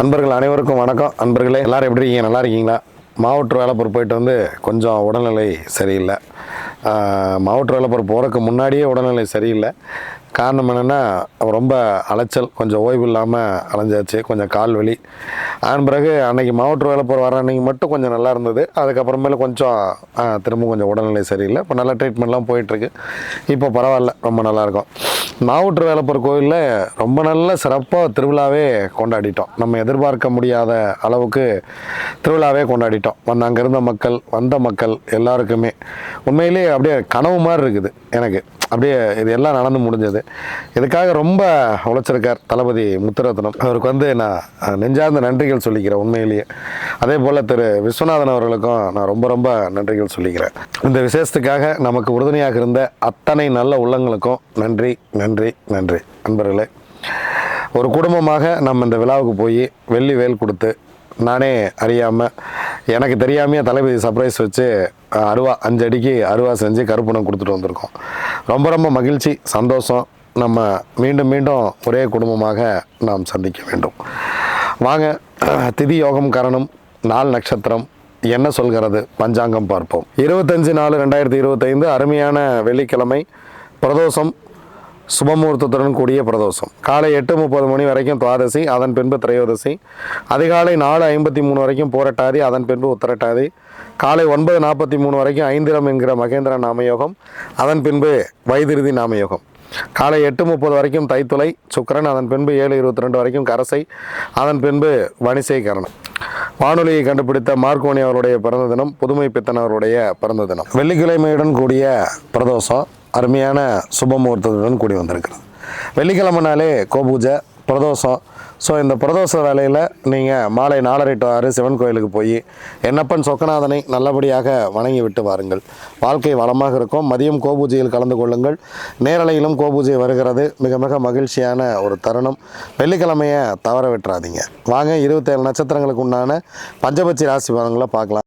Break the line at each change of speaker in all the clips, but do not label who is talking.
அன்பர்கள் அனைவருக்கும் வணக்கம் அன்பர்களே எல்லோரும் எப்படி இருக்கீங்க நல்லா இருக்கீங்களா மாவட்ட வேலைப்பூர் போயிட்டு வந்து கொஞ்சம் உடல்நிலை சரியில்லை மாவட்ட வேலைப்பூர் போகிறதுக்கு முன்னாடியே உடல்நிலை சரியில்லை காரணம் என்னென்னா ரொம்ப அலைச்சல் கொஞ்சம் ஓய்வு இல்லாமல் அலைஞ்சாச்சு கொஞ்சம் கால் வலி அதன் பிறகு அன்றைக்கி மாவட்ட வேலைப்பூர் வர அன்றைக்கி மட்டும் கொஞ்சம் நல்லா இருந்தது அதுக்கப்புறமேல கொஞ்சம் திரும்ப கொஞ்சம் உடல்நிலை சரியில்லை இப்போ நல்லா ட்ரீட்மெண்ட்லாம் போயிட்டுருக்கு இப்போ பரவாயில்ல ரொம்ப நல்லாயிருக்கும் மாவட்ட வேலப்பூர் கோயிலில் ரொம்ப நல்ல சிறப்பாக திருவிழாவே கொண்டாடிட்டோம் நம்ம எதிர்பார்க்க முடியாத அளவுக்கு திருவிழாவே கொண்டாடிட்டோம் வந்து அங்கே இருந்த மக்கள் வந்த மக்கள் எல்லாருக்குமே உண்மையிலே அப்படியே கனவு மாதிரி இருக்குது எனக்கு அப்படியே இது எல்லாம் நடந்து முடிஞ்சது இதுக்காக ரொம்ப உழைச்சிருக்கார் தளபதி முத்துரத்னம் அவருக்கு வந்து நான் நெஞ்சார்ந்த நன்றிகள் சொல்லிக்கிறேன் உண்மையிலேயே அதே போல் திரு விஸ்வநாதன் அவர்களுக்கும் நான் ரொம்ப ரொம்ப நன்றிகள் சொல்லிக்கிறேன் இந்த விசேஷத்துக்காக நமக்கு உறுதுணையாக இருந்த அத்தனை நல்ல உள்ளங்களுக்கும் நன்றி நன்றி நன்றி நண்பர்களே ஒரு குடும்பமாக நம்ம இந்த விழாவுக்கு போய் வெள்ளி வேல் கொடுத்து நானே அறியாமல் எனக்கு தெரியாமையே தளபதி சர்ப்ரைஸ் வச்சு அருவா அஞ்சு அடிக்கு அருவா செஞ்சு கருப்பணம் கொடுத்துட்டு வந்திருக்கோம் ரொம்ப ரொம்ப மகிழ்ச்சி சந்தோஷம் நம்ம மீண்டும் மீண்டும் ஒரே குடும்பமாக நாம் சந்திக்க வேண்டும் வாங்க திதி யோகம் கரணம் நாள் நட்சத்திரம் என்ன சொல்கிறது பஞ்சாங்கம் பார்ப்போம் இருபத்தஞ்சி நாலு ரெண்டாயிரத்தி இருபத்தைந்து அருமையான வெள்ளிக்கிழமை பிரதோஷம் சுபமுகூர்த்தத்துடன் கூடிய பிரதோஷம் காலை எட்டு முப்பது மணி வரைக்கும் துவாதசி அதன் பின்பு திரையோதசி அதிகாலை நாலு ஐம்பத்தி மூணு வரைக்கும் போரட்டாதி அதன் பின்பு உத்தரட்டாதி காலை ஒன்பது நாற்பத்தி மூணு வரைக்கும் ஐந்திரம் என்கிற மகேந்திர நாமயோகம் அதன் பின்பு வைதிருதி நாமயோகம் காலை எட்டு முப்பது வரைக்கும் தைத்துளை சுக்கரன் அதன் பின்பு ஏழு இருபத்தி ரெண்டு வரைக்கும் கரசை அதன் பின்பு வணிசை வானொலியை கண்டுபிடித்த மார்க்கோனி அவருடைய பிறந்த தினம் புதுமை பித்தன் அவருடைய பிறந்த தினம் வெள்ளிக்கிழமையுடன் கூடிய பிரதோஷம் அருமையான சுபமுகூர்த்தத்துடன் கூடி வந்திருக்கிறது வெள்ளிக்கிழமைனாலே கோபூஜை பிரதோஷம் ஸோ இந்த பிரதோஷ வேலையில் நீங்கள் மாலை நாலரை டு ஆறு சிவன் கோயிலுக்கு போய் என்னப்பன் சொக்கநாதனை நல்லபடியாக வணங்கி விட்டு வாருங்கள் வாழ்க்கை வளமாக இருக்கும் மதியம் கோபூஜையில் கலந்து கொள்ளுங்கள் நேரலையிலும் கோபூஜை வருகிறது மிக மிக மகிழ்ச்சியான ஒரு தருணம் வெள்ளிக்கிழமையை தவற விட்டுறாதீங்க வாங்க இருபத்தேழு நட்சத்திரங்களுக்கு உண்டான பஞ்சபட்சி ராசி பலன்களை பார்க்கலாம்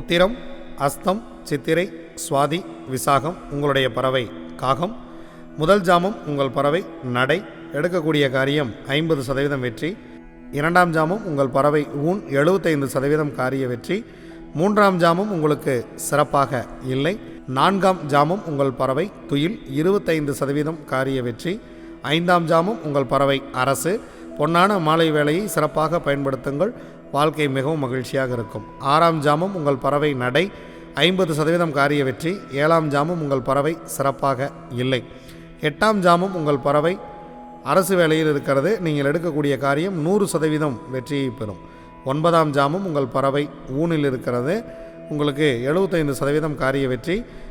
உத்திரம் அஸ்தம் சித்திரை சுவாதி விசாகம் உங்களுடைய பறவை காகம் முதல் ஜாமம் உங்கள் பறவை நடை எடுக்கக்கூடிய காரியம் ஐம்பது சதவீதம் வெற்றி இரண்டாம் ஜாமம் உங்கள் பறவை ஊன் எழுபத்தைந்து சதவீதம் காரிய வெற்றி மூன்றாம் ஜாமம் உங்களுக்கு சிறப்பாக இல்லை நான்காம் ஜாமம் உங்கள் பறவை துயில் இருபத்தைந்து சதவீதம் காரிய வெற்றி ஐந்தாம் ஜாமம் உங்கள் பறவை அரசு பொன்னான மாலை வேலையை சிறப்பாக பயன்படுத்துங்கள் வாழ்க்கை மிகவும் மகிழ்ச்சியாக இருக்கும் ஆறாம் ஜாமம் உங்கள் பறவை நடை ஐம்பது சதவீதம் காரிய வெற்றி ஏழாம் ஜாமம் உங்கள் பறவை சிறப்பாக இல்லை எட்டாம் ஜாமம் உங்கள் பறவை அரசு வேலையில் இருக்கிறது நீங்கள் எடுக்கக்கூடிய காரியம் நூறு சதவீதம் வெற்றியை பெறும் ஒன்பதாம் ஜாமம் உங்கள் பறவை ஊனில் இருக்கிறது உங்களுக்கு எழுபத்தைந்து சதவீதம் காரிய வெற்றி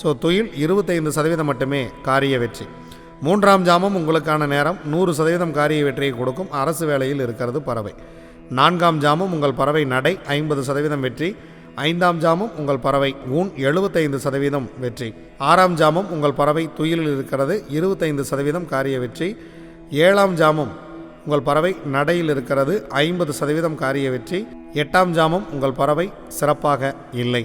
ஸோ தொழில் இருபத்தைந்து சதவீதம் மட்டுமே காரிய வெற்றி மூன்றாம் ஜாமம் உங்களுக்கான நேரம் நூறு சதவீதம் காரிய வெற்றியை கொடுக்கும் அரசு வேலையில் இருக்கிறது பறவை நான்காம் ஜாமம் உங்கள் பறவை நடை ஐம்பது சதவீதம் வெற்றி ஐந்தாம் ஜாமம் உங்கள் பறவை ஊன் எழுபத்தைந்து சதவீதம் வெற்றி ஆறாம் ஜாமம் உங்கள் பறவை துயிலில் இருக்கிறது இருபத்தைந்து சதவீதம் காரிய வெற்றி ஏழாம் ஜாமம் உங்கள் பறவை நடையில் இருக்கிறது ஐம்பது சதவீதம் காரிய வெற்றி எட்டாம் ஜாமம் உங்கள் பறவை சிறப்பாக இல்லை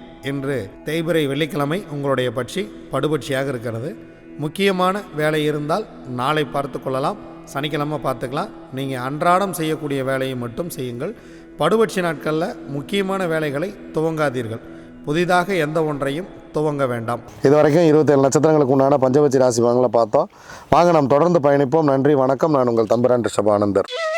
இன்று தேய்பிரை வெள்ளிக்கிழமை உங்களுடைய பட்சி படுபட்சியாக இருக்கிறது முக்கியமான வேலை இருந்தால் நாளை பார்த்து கொள்ளலாம் சனிக்கிழமை பார்த்துக்கலாம் நீங்கள் அன்றாடம் செய்யக்கூடிய வேலையை மட்டும் செய்யுங்கள் படுபட்சி நாட்களில் முக்கியமான வேலைகளை துவங்காதீர்கள் புதிதாக எந்த ஒன்றையும் துவங்க வேண்டாம்
இது வரைக்கும் இருபத்தேழு நட்சத்திரங்களுக்கு உண்டான பஞ்சபட்சி ராசி வாங்கலாம் பார்த்தோம் வாங்க நாம் தொடர்ந்து பயணிப்போம் நன்றி வணக்கம் நான் உங்கள் தம்பிரான் ரிஷபானந்தர்